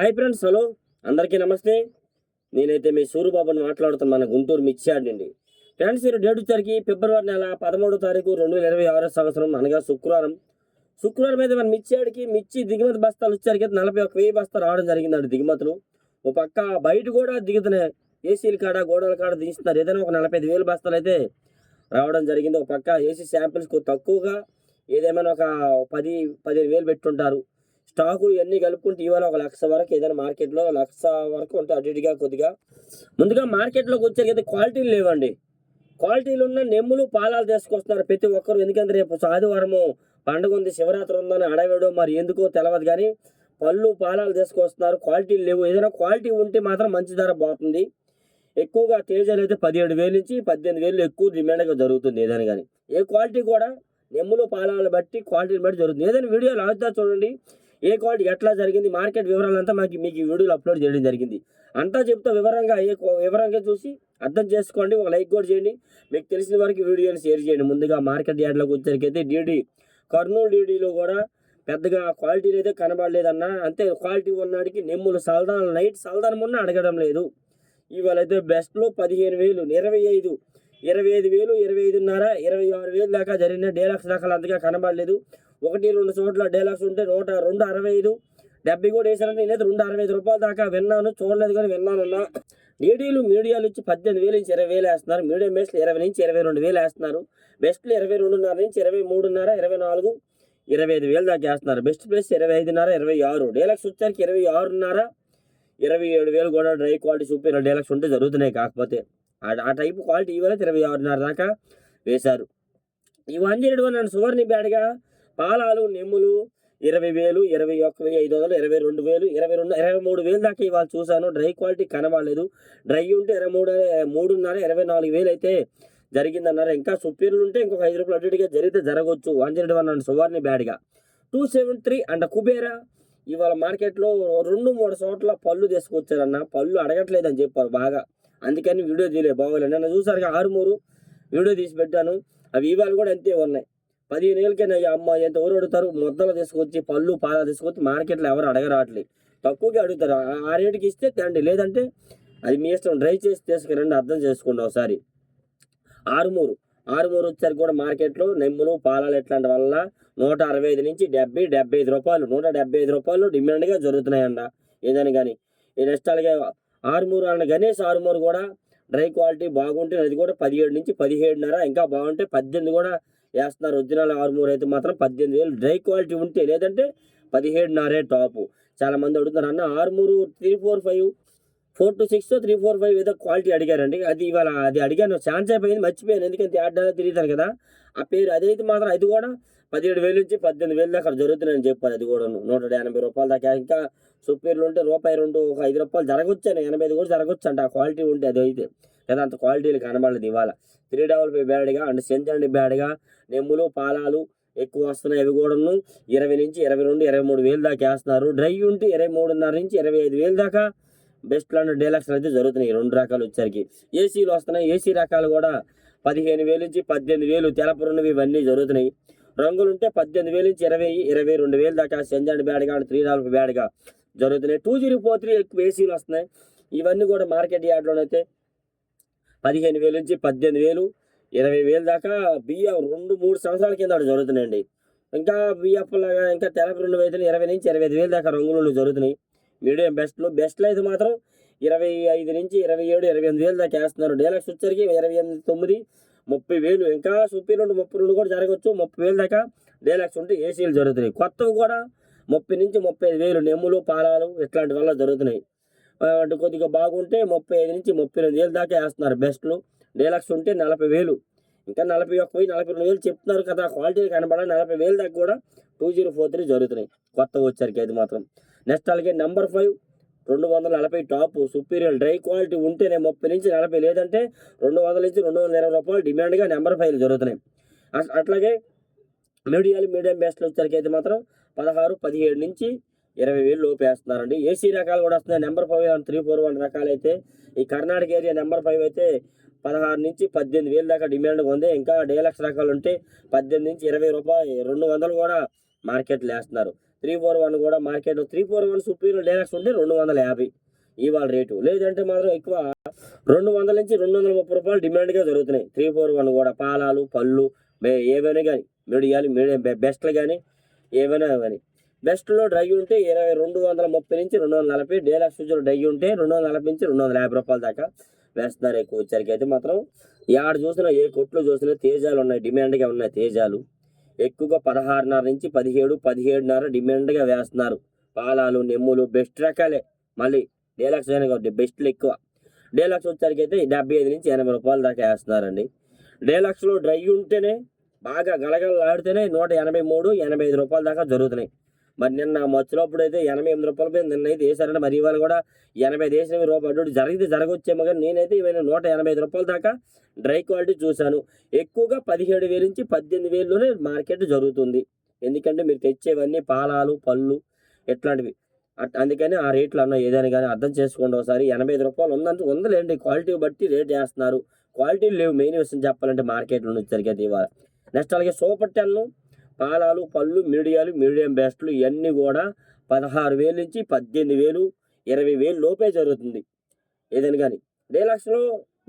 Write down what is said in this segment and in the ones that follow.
Hi friends hello అందరికీ నమస్తే. నేనైతే మీ సూర్యబాబుని మాట్లాడుతాను మన గుంటూరు మిర్చియాడ్ నుండి. ఫ్రెండ్స్ ఈ డేట్ వచ్చరికి ఫిబ్రవరి నెల పదమూడో తారీఖు రెండు వేల ఇరవై ఆరో సంవత్సరం అనగా శుక్రవారం. శుక్రవారం అయితే మన మిర్చియాడికి మిర్చి దిగుమతి బస్తాలు వచ్చరికి నలభై ఒక వెయ్యి బస్తాలు రావడం జరిగిందండి దిగుమతులు. ఓ పక్క బయట కూడా దిగుతున్నాయి ఏసీల కాడ గోడల కాడ దించుతున్నారు. ఏదైనా ఒక నలభై ఐదు వేలు బస్తాలు అయితే రావడం జరిగింది. ఒక పక్క ఏసీ శాంపిల్స్కు తక్కువగా ఏదేమైనా ఒక పది పదిహేను వేలు పెట్టుంటారు. స్టాకులు ఇవన్నీ కలుపుకుంటే ఇవాళ ఒక లక్ష వరకు ఏదైనా మార్కెట్లో లక్ష వరకు ఉంటాయి అటు ఇటుగా కొద్దిగా. ముందుగా మార్కెట్లోకి వచ్చేకైతే క్వాలిటీలు లేవండి. క్వాలిటీలు ఉన్న నెమ్ములు పాలాలు తీసుకొస్తున్నారు ప్రతి ఒక్కరు. ఎందుకంటే రేపు ఆదివారము పండుగ ఉంది శివరాత్రి ఉందని అడవేడో మరి ఎందుకో తెలియదు కానీ పళ్ళు పాలాలు తీసుకొస్తున్నారు. క్వాలిటీలు లేవు. ఏదైనా క్వాలిటీ ఉంటే మాత్రం మంచి ధర పోతుంది. ఎక్కువగా తేజాలు అయితే పదిహేడు వేలు నుంచి పద్దెనిమిది వేలు ఎక్కువ డిమాండ్గా జరుగుతుంది ఏదైనా కానీ. ఏ క్వాలిటీ కూడా నెమ్ములు పాలాలు బట్టి క్వాలిటీని బట్టి జరుగుతుంది. ఏదైనా వీడియోలు లాగుతా చూడండి. ఏ క్వాలిటీ ఎట్లా జరిగింది మార్కెట్ వివరాలంతా మాకు మీకు ఈ వీడియోలో అప్లోడ్ చేయడం జరిగింది. అంతా చెప్తా వివరంగా ఏ వివరంగా చూసి అర్థం చేసుకోండి ఒక లైక్ కూడా చేయండి. మీకు తెలిసిన వరకు వీడియోని షేర్ చేయండి. ముందుగా మార్కెట్ యార్డ్లోకి వచ్చేసరికైతే డీడీ కర్నూలు డీడీలో కూడా పెద్దగా క్వాలిటీ అయితే కనబడలేదన్న అంతే క్వాలిటీ ఉన్నాడికి నెమ్ములు సల్దాన్ నైట్ సల్దాన్ ఉన్న అడగడం లేదు. ఇవాళ అయితే బెస్ట్లో పదిహేను వేలు ఇరవై ఐదు ఇరవై ఐదు వేలు ఇరవై ఐదున్నర ఇరవై ఆరు వేలు దాకా జరిగిన డేలక్స్ దాకా అంతగా కనబడలేదు. ఒకటి రెండు చోట్ల డైలాగ్స్ ఉంటే నూట రెండు అరవై ఐదు. డెబ్బై కూడా వేసారంటే నేనైతే రెండు అరవై ఐదు రూపాయల దాకా విన్నాను. చూడలేదు కానీ విన్నానన్నా డీడీలు మీడియాలు ఇచ్చి పద్దెనిమిది వేలు నుంచి ఇరవై వేలు వేస్తున్నారు. మీడియం బెస్ట్లు ఇరవై నుంచి ఇరవై రెండు వేలు వేస్తున్నారు. బెస్ట్లు ఇరవై రెండున్నర నుంచి ఇరవై మూడున్నర ఇరవై నాలుగు ఇరవై ఐదు వేలు దాకా వేస్తున్నారు. బెస్ట్ ప్లేస్ ఇరవై ఐదున్నర ఇరవై ఆరు. డీలక్స్ వచ్చేసరికి ఇరవై ఆరున్నర ఇరవై ఏడు వేలు కూడా డ్రై క్వాలిటీ సూపర్ డేలక్స్ ఉంటే జరుగుతున్నాయి కాకపోతే. ఆ- టైపు టైప్ క్వాలిటీ ఇవాళ ఇరవై ఆరున్నర దాకా వేశారు. ఇవన్నీ వన్ జీరో సువర్ణి బ్యాడ్గా పాలాలు నెమ్ములు ఇరవై వేలు ఇరవై ఒక్క వెయ్యి ఐదు వందలు ఇరవై రెండు వేలు ఇరవై రెండు ఇరవై మూడు వేలు దాకా ఇవాళ చూశాను. డ్రై క్వాలిటీ కనబడలేదు. డ్రై ఉంటే ఇరవై మూడు మూడున్నర ఇరవై నాలుగు వేలు అయితే జరిగిందన్నారు. ఇంకా సుపీరియర్ ఉంటే ఇంకొక ఐదు రూపాయలు అటుగా జరిగితే జరగవచ్చు one zero one and Suvarna బ్యాడ్గా. Two seven three and Kubera ఇవాళ మార్కెట్లో రెండు మూడు చోట్ల పళ్ళు తీసుకొచ్చారన్న. పళ్ళు అడగట్లేదని చెప్పారు బాగా. అందుకని వీడియో తీయలే బాగోలేదు. నన్ను చూసారు ఆరుమూరు వీడియో తీసి పెట్టాను. అవి ఇవాళ కూడా అంతే ఉన్నాయి. పదిహేను ఏళ్ళకైనా అమ్మ ఎంత ఎవరు అడుగుతారు? మొద్దలు తీసుకొచ్చి పళ్ళు పాలు తీసుకొచ్చి మార్కెట్లో ఎవరు అడగరాట్లే. తక్కువగా అడుగుతారు. ఆ- ఆ రేటుకి ఇస్తే తండి లేదంటే అది మీ ఇష్టం. డ్రై చేసి తీసుకురండి. అర్థం చేసుకోండి ఒకసారి. ఆరుమూరు. ఆరుమూరు వచ్చేసరికి కూడా మార్కెట్లో నెమ్ములు పాలాలు ఇట్లాంటి వల్ల నూట అరవై ఐదు నుంచి డెబ్బై డెబ్బై ఐదు రూపాయలు నూట డెబ్బై ఐదు రూపాయలు డిమాండ్గా జరుగుతున్నాయండ ఏదని కానీ ఈ నెక్స్ట్ అలాగే ఆరుమూరు అన్న గణేష్ ఆరుమూరు కూడా డ్రై క్వాలిటీ బాగుంటే అది కూడా పదిహేడు నుంచి పదిహేడున్నర ఇంకా బాగుంటే పద్దెనిమిది కూడా వేస్తున్నారు. ఒరిజినల్ ఆర్మూర్ అయితే మాత్రం పద్దెనిమిది వేలు. డ్రై క్వాలిటీ ఉంటే లేదంటే పదిహేడున్నరే టాపు. చాలా మంది అడుగుతున్నారు అన్న Armoor three four five four two six three four five ఏదో క్వాలిటీ అడిగారండి. అది ఇవాళ అది అడిగాను. ఛాన్స్ అయిపోయింది మర్చిపోయాను. ఎందుకంటే ఆడాలో తిరుగుతాను కదా. ఆ పేరు అదైతే మాత్రం అది కూడా పదిహేడు వేలు నుంచి పద్దెనిమిది వేలు దాకా జరుగుతుందని చెప్పాను అది కూడా నూట ఎనభై రూపాయల దాకా. ఇంకా సుపీరియర్లు ఉంటే రూపాయి రెండు ఒక ఐదు రూపాయలు జరగొచ్చాను ఎనభై ఐదు కూడా జరగొచ్చు అంట ఆ క్వాలిటీ ఉంటే అది అయితే. లేదా అంత క్వాలిటీలు కనబడలేదు ఇవాళ. త్రీ డబల్ ఫైవ్ బ్యాడ్గా అండ్ సెంచండి బ్యాడ్గా నెమ్ములు పాలాలు ఎక్కువ వస్తున్నాయి అవి కూడాను. ఇరవై నుంచి ఇరవై రెండు ఇరవై మూడు వేలు దాకా వేస్తున్నారు. డ్రై ఉంటే ఇరవై మూడున్నర నుంచి ఇరవై ఐదు వేలు దాకా బెస్ట్ లాంటి డీలక్స్ అయితే జరుగుతున్నాయి రెండు రకాలు వచ్చరికి ఏసీలు వస్తున్నాయి. ఏసీ రకాలు కూడా పదిహేను వేలు నుంచి పద్దెనిమిది వేలు తెలపరున్నవి ఇవన్నీ జరుగుతున్నాయి. రంగులు ఉంటే పద్దెనిమిది వేలు నుంచి ఇరవై ఇరవై రెండు వేలు దాకా సెంజాండ్ బ్యాడ్గా అండ్ త్రీ నాలుగు బ్యాడ్గా జరుగుతున్నాయి. టూ జీరో ఫోర్ త్రీ ఎక్కువ ఏసీలు వస్తున్నాయి. ఇవన్నీ కూడా మార్కెట్ యార్డ్లోనైతే పదిహేను వేలు నుంచి పద్దెనిమిది వేలు ఇరవై వేలు దాకా బియ్యం రెండు మూడు సంవత్సరాల కింద అక్కడ జరుగుతున్నాయండి. ఇంకా బియ్యప్పలాగా ఇంకా తెలపి రెండు వేలు ఇరవై నుంచి ఇరవై ఐదు వేలు దాకా రంగులు జరుగుతున్నాయి. మీడియం బెస్ట్లో బెస్ట్లో అయితే మాత్రం ఇరవై ఐదు నుంచి ఇరవై ఏడు ఇరవై ఎనిమిది వేలు దాకా వేస్తున్నారు. డీలక్స్ వచ్చరికి ఇరవై ఎనిమిది తొమ్మిది ముప్పై వేలు. ఇంకా సూపర్ రెండు ముప్పై రెండు కూడా జరగవచ్చు. ముప్పై వేలు దాకా డీలక్స్ ఉంటే ఏసీలు జరుగుతున్నాయి. కొత్తవి కూడా ముప్పై నుంచి ముప్పై ఐదు వేలు నెమ్ములు పాలాలు ఇట్లాంటి వల్ల జరుగుతున్నాయి. కొద్దిగా బాగుంటే ముప్పై ఐదు నుంచి ముప్పై ఎనిమిది వేలు దాకా వేస్తున్నారు బెస్ట్లు. డీలక్స్ ఉంటే నలభై వేలు. ఇంకా నలభై ఒక్క వెయ్యి నలభై రెండు వేలు చెప్తున్నారు కదా క్వాలిటీ కనబడ నలభై వేలు దాకా కూడా టూ జీరో ఫోర్ త్రీ జరుగుతున్నాయి. కొత్త వచ్చరికి అది మాత్రం. నెక్స్ట్ అలాగే నెంబర్ ఫైవ్ రెండు వందల నలభై టాప్ సుపీరియర్ డ్రై క్వాలిటీ ఉంటేనే ముప్పై నుంచి నలభై లేదంటే రెండు వందల నుంచి రెండు వందల ఇరవై రూపాయలు డిమాండ్గా నెంబర్ ఫైవ్ జరుగుతున్నాయి. అట్లాగే మీడియాలు మీడియం బెస్ట్లు వచ్చరికి అయితే మాత్రం పదహారు పదిహేడు నుంచి ఇరవై వేలు లోపు వేస్తున్నారండి. ఏసీ రకాలు కూడా వస్తున్నాయి. Number five one three four one రకాలు అయితే ఈ కర్ణాటక ఏరియా నెంబర్ ఫైవ్ అయితే పదహారు నుంచి పద్దెనిమిది వేలు దాకా డిమాండ్ ఉంది. ఇంకా డీలక్స్ రకాలు ఉంటే పద్దెనిమిది నుంచి ఇరవై రూపాయలు రెండు వందలు కూడా మార్కెట్లో వేస్తున్నారు. త్రీ ఫోర్ వన్ కూడా మార్కెట్లో three four one superior deluxe ఉంటే రెండు వందల యాభై ఇవాళ రేటు. లేదంటే మాత్రం ఎక్కువ రెండు వందల నుంచి రెండు వందల ముప్పై రూపాయలు డిమాండ్గా జరుగుతున్నాయి. త్రీ ఫోర్ వన్ కూడా పాలాలు పళ్ళు మే- ఏవైనా కానీ మీడియాలు మీడియం బెస్ట్లు కానీ ఏవైనా కానీ. బెస్ట్లో డ్రై ఉంటే ఇరవై రెండు వందల ముప్పై నుంచి రెండు వందల నలభై డేలాక్స్ ఫ్యూచర్ డ్రై ఉంటే రెండు వందల నలభై నుంచి రెండు వందల యాభై రూపాయల దాకా వేస్తున్నారు ఎక్కువ వచ్చరికి అయితే మాత్రం యాడ చూసినా ఏ కొట్లు చూసినా తేజాలు ఉన్నాయి డిమాండ్గా ఉన్నాయి తేజాలు. ఎక్కువగా పదహారున్నర నుంచి పదిహేడు పదిహేడున్నర డిమాండ్గా వేస్తున్నారు. పాలాలు నెమ్ములు బెస్ట్ రకాలే. మళ్ళీ డేలాక్స్ అయినా కాబట్టి బెస్ట్లు ఎక్కువ. డేలాక్స్ వచ్చరికి అయితే డెబ్బై ఐదు నుంచి ఎనభై రూపాయల దాకా వేస్తున్నారండి. డేలాక్స్లో డ్రై ఉంటేనే బాగా గలగలలాడితేనే నూట ఎనభై మూడు ఎనభై ఐదు రూపాయల దాకా జరుగుతున్నాయి. మరి నిన్న మధ్యలోప్పుడు అయితే ఎనభై ఎనిమిది రూపాయల పైన నిన్న అయితే వేసారంటే మరి ఇవాళ కూడా ఎనభై ఐదు వేసిన రూపాయలు జరిగితే జరగొచ్చేమో కానీ నేనైతే ఇవన్నీ నూట ఎనభై ఐదు రూపాయల దాకా డ్రై క్వాలిటీ చూశాను. ఎక్కువగా పదిహేడు వేలు నుంచి పద్దెనిమిది వేలులోనే మార్కెట్ జరుగుతుంది. ఎందుకంటే మీరు తెచ్చేవన్నీ పాలాలు పళ్ళు ఇట్లాంటివి. అట్ అందుకని ఆ రేట్లు అన్న ఏదైనా కానీ అర్థం చేసుకోండి ఒకసారి. ఎనభై ఐదు రూపాయలు ఉందంటే ఉందలేండి. క్వాలిటీ బట్టి రేట్ వేస్తున్నారు. క్వాలిటీ లేవు. మెయిన్ విషయం చెప్పాలంటే మార్కెట్లో నుంచి జరిగేది ఇవాళ. నెక్స్ట్ అలాగే సూపర్ టెన్ను పాలాలు పళ్ళు మీడియాలు మీడియం బెస్ట్లు ఇవన్నీ కూడా పదహారు వేలు నుంచి పద్దెనిమిది వేలు ఇరవై వేలు లోపే జరుగుతుంది. ఏదైనా కానీ డేలాక్స్లో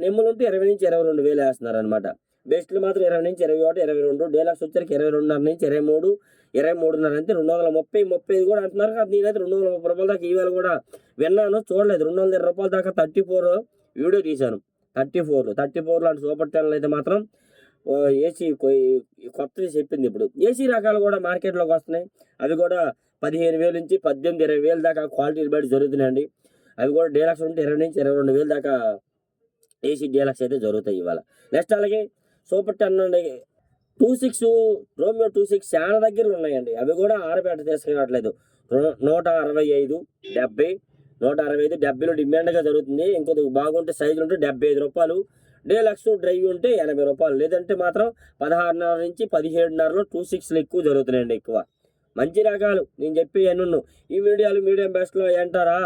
నెమ్ములు ఉంటే ఇరవై నుంచి ఇరవై రెండు వేలు వేస్తున్నారు అనమాట బెస్ట్లు మాత్రం ఇరవై నుంచి ఇరవై ఒకటి ఇరవై రెండు డేలాక్స్ వచ్చరికి ఇరవై రెండున్నర నుంచి ఇరవై మూడు ఇరవై మూడున్నర అంటే రెండు వందల ముప్పై ముప్పై ఐదు కూడా అంటున్నారు. కదా నేనైతే రెండు వందల ముప్పై రూపాయల దాకా ఇవాళ కూడా విన్నాను చూడలేదు. రెండు వందల ఇరవై రూపాయల దాకా థర్టీ ఫోర్ వీడియో తీశాను. థర్టీ ఫోర్ థర్టీ ఫోర్ లాంటి సూపర్ ఛానల్ అయితే మాత్రం ఏసీ కొత్తది చెప్పింది ఇప్పుడు. ఏసీ రకాలు కూడా మార్కెట్లోకి వస్తున్నాయి. అవి కూడా పదిహేను వేలు నుంచి పద్దెనిమిది ఇరవై వేలు దాకా క్వాలిటీ బయట జరుగుతున్నాయండి. అవి కూడా డీలక్స్ ఉంటే ఇరవై నుంచి ఇరవై రెండు వేలు దాకా ఏసీ డీలక్స్ అయితే జరుగుతాయి ఇవాళ. నెక్స్ట్ అలాగే సూపర్ టెన్ అండి. Two six Romeo two six చాలా దగ్గర ఉన్నాయండి. అవి కూడా ఆరబేట తీసుకురావట్లేదు. రో- నూట అరవై ఐదు డెబ్బై. నూట అరవై ఐదు డెబ్బైలో డిమాండ్గా జరుగుతుంది. ఇంకొద్ది బాగుంటే సైజులు ఉంటే డెబ్బై ఐదు రూపాయలు. డీలక్స్ డ్రైవ్ ఉంటే ఎనభై రూపాయలు. లేదంటే మాత్రం పదహారున్నర నుంచి పదిహేడున్నరలో టూ సిక్స్లు ఎక్కువ జరుగుతున్నాయండి ఎక్కువ. మంచి రకాలు. నేను చెప్పి ఎన్నున్ను ఈ మీడియాలు మీడియం బెస్ట్లో ఏంటారా?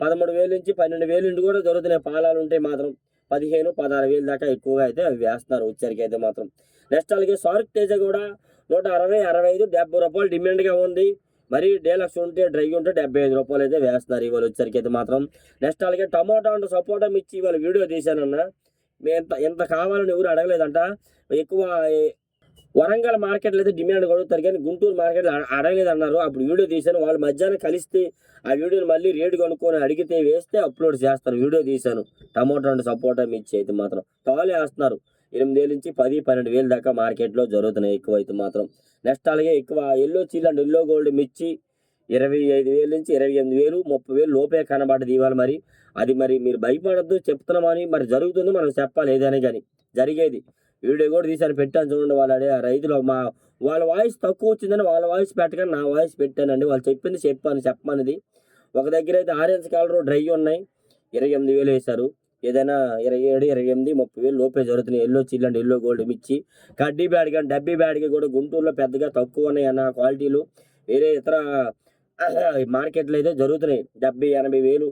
పదమూడు వేలు నుంచి పన్నెండు వేలు నుండి కూడా జరుగుతున్నాయి. పాలాలు ఉంటే మాత్రం పదిహేను పదహారు వేలు దాకా ఎక్కువగా అయితే అవి వేస్తున్నారు వచ్చరికి అయితే మాత్రం. నెక్స్ట్ అలాగే సార్క్ తేజ కూడా నూట అరవై అరవై ఐదు డెబ్బై రూపాయలు డిమాండ్గా ఉంది. మరి డేలక్స్ ఉంటే డ్రై ఉంటే డెబ్బై ఐదు రూపాయలు అయితే వేస్తున్నారు ఇవాళ వచ్చరికి అయితే మాత్రం. నెక్స్ట్ అలాగే టమాటో అండ్ సపోటా మిర్చి ఇవాళ వీడియో తీశానన్నా. ఎంత ఎంత కావాలని ఎవరు అడగలేదంట. ఎక్కువ వరంగల్ మార్కెట్లో అయితే డిమాండ్ కొడుతారు కానీ గుంటూరు మార్కెట్లో అడగలేదు అన్నారు అప్పుడు వీడియో తీశాను. వాళ్ళు మధ్యాహ్నం కలిస్తే ఆ వీడియోని మళ్ళీ రేటు కొనుక్కొని అడిగితే వేస్తే అప్లోడ్ చేస్తారు. వీడియో తీశాను. టమాటో అండ్ సపోటా మిర్చి అయితే మాత్రం. తాలే వేస్తున్నారు. ఎనిమిది వేల నుంచి పది పన్నెండు వేలు దాకా మార్కెట్లో జరుగుతున్నాయి ఎక్కువ అయితే మాత్రం. నెక్స్ట్ అలాగే ఎక్కువ ఎల్లో చీల్ అండ్ ఎల్లో గోల్డ్ మిర్చి ఇరవై ఐదు వేల నుంచి ఇరవై ఎనిమిది వేలు ముప్పై వేలు లోపే కనబడదు ఇవాళ మరి. అది మరి మీరు భయపడద్దు చెప్తున్నామని మరి జరుగుతుంది మనం చెప్పాలి ఏదైనా కానీ. జరిగేది. వీడియో కూడా తీసాను పెట్టాను చూడండి వాళ్ళ ఆ రైతులు మా వాళ్ళ వాయిస్ తక్కువ వచ్చిందని వాళ్ళ వాయిస్ పెట్టగానే నా వాయిస్ పెట్టానండి. వాళ్ళు చెప్పింది చెప్పాను చెప్పమనేది ఒక దగ్గర అయితే ఆరెంజ్ కలర్ డ్రై ఉన్నాయి ఇరవై ఎనిమిది వేలు వేశారు. ఏదైనా ఇరవై ఏడు ఇరవై ఎనిమిది ముప్పై వేలు లోపే జరుగుతున్నాయి. ఎల్లో చిల్లండి ఎల్లో గోల్డ్ మిర్చి. కడ్డీ బ్యాడ్ కానీ డబ్బీ బ్యాడ్కి కూడా గుంటూరులో పెద్దగా తక్కువ ఉన్నాయి అన్న క్వాలిటీలు. వేరే ఇతర మార్కెట్లో అయితే జరుగుతున్నాయి. డెబ్బై ఎనభై వేలు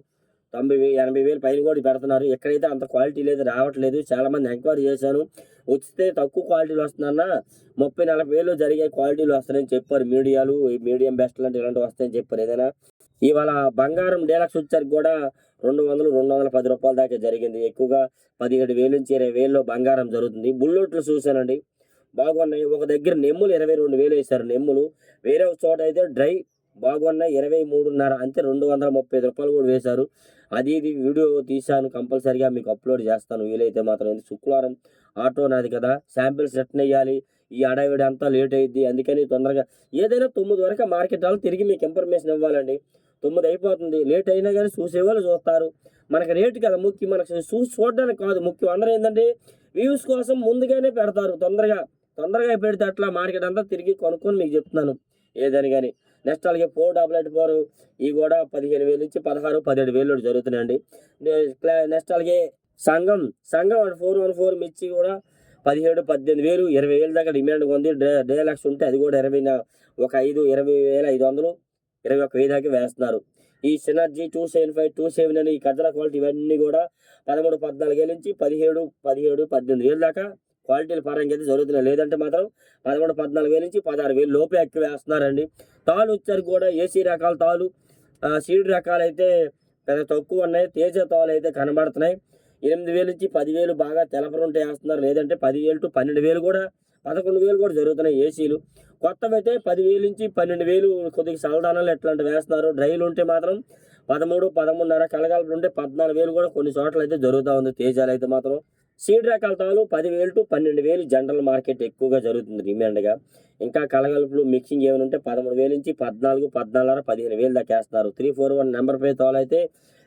తొంభై వేలు ఎనభై వేలు పైన కూడా పెడుతున్నారు. ఎక్కడైతే అంత క్వాలిటీ లేదు రావట్లేదు చాలా మంది ఎంక్వైరీ చేశాను వస్తే తక్కువ క్వాలిటీలు వస్తుందన్న ముప్పై నలభై వేలు జరిగే క్వాలిటీలు వస్తాయని చెప్పారు మీడియాలు. ఈ మీడియం బెస్ట్ లాంటి ఇలాంటివి వస్తాయని చెప్పారు ఏదైనా. ఇవాళ బంగారం డీలక్స్ వచ్చరికి కూడా రెండు వందలు రెండు వందల పది రూపాయల దాకా జరిగింది. ఎక్కువగా పదిహేడు వేలు నుంచి ఇరవై వేల్లో బంగారం జరుగుతుంది. బుల్లెట్లు చూశానండి. బాగున్నాయి. ఒక దగ్గర నెమ్ములు ఇరవై రెండు వేలు వేశారు. నెమ్ములు వేరే ఒక చోట అయితే డ్రై బాగున్నాయి ఇరవై మూడున్నర అంతే రెండు వందల ముప్పై ఐదు రూపాయలు కూడా వేశారు. అది ఇది వీడియో తీశాను కంపల్సరిగా మీకు అప్లోడ్ చేస్తాను. వీలైతే మాత్రం ఇది శుక్రవారం ఆటో నాది కదా. శాంపిల్స్ రిటర్న్ వేయాలి ఈ అడవిడి అంతా లేట్ అయ్యింది అందుకని తొందరగా ఏదైనా తొమ్మిది వరకు మార్కెట్ వాళ్ళు తిరిగి మీకు ఇన్ఫర్మేషన్ ఇవ్వాలండి. తొమ్మిది అయిపోతుంది. లేట్ అయినా కానీ చూసేవాళ్ళు చూస్తారు. మనకి రేటు కదా ముఖ్యం. మనకు చూసి చూడడానికి కాదు ముఖ్యం. అందరూ ఏంటంటే వ్యూస్ కోసం ముందుగానే పెడతారు. తొందరగా తొందరగా పెడితే అట్లా మార్కెట్ అంతా తిరిగి కొనుక్కొని మీకు చెప్తున్నాను. ఏదని కానీ నెక్స్ట్ అలాగే ఫోర్ డబల్ ఎయిట్ ఫోర్ ఇవి కూడా పదిహేను వేలు నుంచి పదహారు పదిహేడు వేలు జరుగుతున్నాయండి. నెక్స్ట్ అలాగే సంఘం సంఘం ఫోర్ వన్ ఫోర్ మిర్చి కూడా పదిహేడు పద్దెనిమిది వేలు ఇరవై వేలు దాకా డిమాండ్ ఉంది. డే డేలక్స్ ఉంటే అది కూడా ఇరవై ఒక ఐదు ఇరవై వేల ఐదు వందలు ఇరవై ఒక వెయ్యి దాకా వేస్తున్నారు. ఈ synergy two seven five two seven అని ఈ కజరా క్వాలిటీ ఇవన్నీ కూడా పదమూడు పద్నాలుగు వేల నుంచి పదిహేడు పదిహేడు పద్దెనిమిది వేలు దాకా క్వాలిటీల పరంగా అయితే జరుగుతున్నాయి. లేదంటే మాత్రం పదమూడు పద్నాలుగు వేల నుంచి పదహారు వేలు లోపే ఎక్కువ వేస్తున్నారండి. తాళ్ళు వచ్చారు కూడా ఏసీ రకాల తాళ్ళు సీడ్ రకాలు అయితే పెద్ద తక్కువ ఉన్నాయి. తేజ తాలు అయితే కనబడుతున్నాయి. ఎనిమిది వేలు నుంచి పదివేలు బాగా తెలపరుంటే వేస్తున్నారు. లేదంటే పదివేలు టు పన్నెండు వేలు కూడా పదకొండు వేలు కూడా జరుగుతున్నాయి ఏసీలు. కొత్తవైతే పదివేలు నుంచి పన్నెండు వేలు కొద్దిగా సలదానాలు ఎట్లాంటివి వేస్తున్నారు. డ్రైలు ఉంటే మాత్రం పదమూడు పదమూడున్నర కలగాలు ఉంటే పద్నాలుగు వేలు కూడా కొన్ని చోట్ల అయితే జరుగుతూ ఉంది. తేజాలు అయితే మాత్రం సీడ్ రకాల తాలు పదివేలు టు పన్నెండు వేలు జనరల్ మార్కెట్ ఎక్కువగా జరుగుతుంది డిమాండ్గా. ఇంకా కలగలుపులు మిక్సింగ్ ఏమైనా ఉంటే పదమూడు వేలు నుంచి పద్నాలుగు పద్నాలుగు పదిహేను వేలు దాకా వేస్తున్నారు. త్రీ ఫోర్ వన్ నెంబర్ పై తాలు అయితే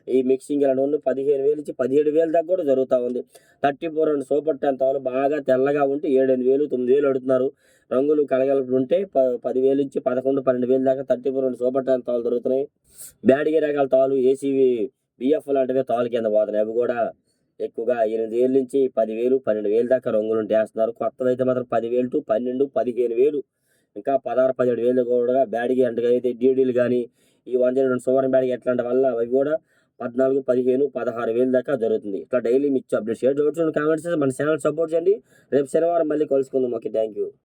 ఈ మిక్సింగ్ ఇలా ఉండి పదిహేను వేలు నుంచి పదిహేడు వేలు దాకా కూడా జరుగుతూ ఉంది. Thirty four and super ten తాలు బాగా తెల్లగా ఉంటే ఏడెనిమిది వేలు తొమ్మిది వేలు అడుగుతున్నారు. రంగులు కలగలుపులు ఉంటే ప పదివేలు నుంచి పదకొండు పన్నెండు వేలు దాకా thirty four and super ten తాలు దొరుకుతున్నాయి. బ్యాడిగే రకాల తాలు ఏసీవి బిఎఫ్ లాంటివి తాలు కింద పోతున్నాయి. అవి కూడా ఎక్కువగా ఎనిమిది వేలు నుంచి పదివేలు పన్నెండు వేలు దాకా రంగులు ఉంటే వేస్తున్నారు కొత్తదైతే అయితే మాత్రం పదివేలు టు పన్నెండు పదిహేను వేలు ఇంకా పదహారు పదిహేడు వేలు కూడా బ్యాడిగే అంటే అయితే డీడీలు కానీ ఈ వన్ జీరో రెండు సువర్ణ బ్యాడిగే ఎట్లాంటి వల్ల అవి కూడా పద్నాలుగు పదిహేను పదహారు వేలు దాకా జరుగుతుంది. ఇట్లా డైలీ మిచ్చి అప్డేట్ షేర్ కామెంట్స్ మన ఛానల్ సపోర్ట్ చేయండి. రేపు శనివారం మళ్ళీ కలుసుకుందాం. Okay thank you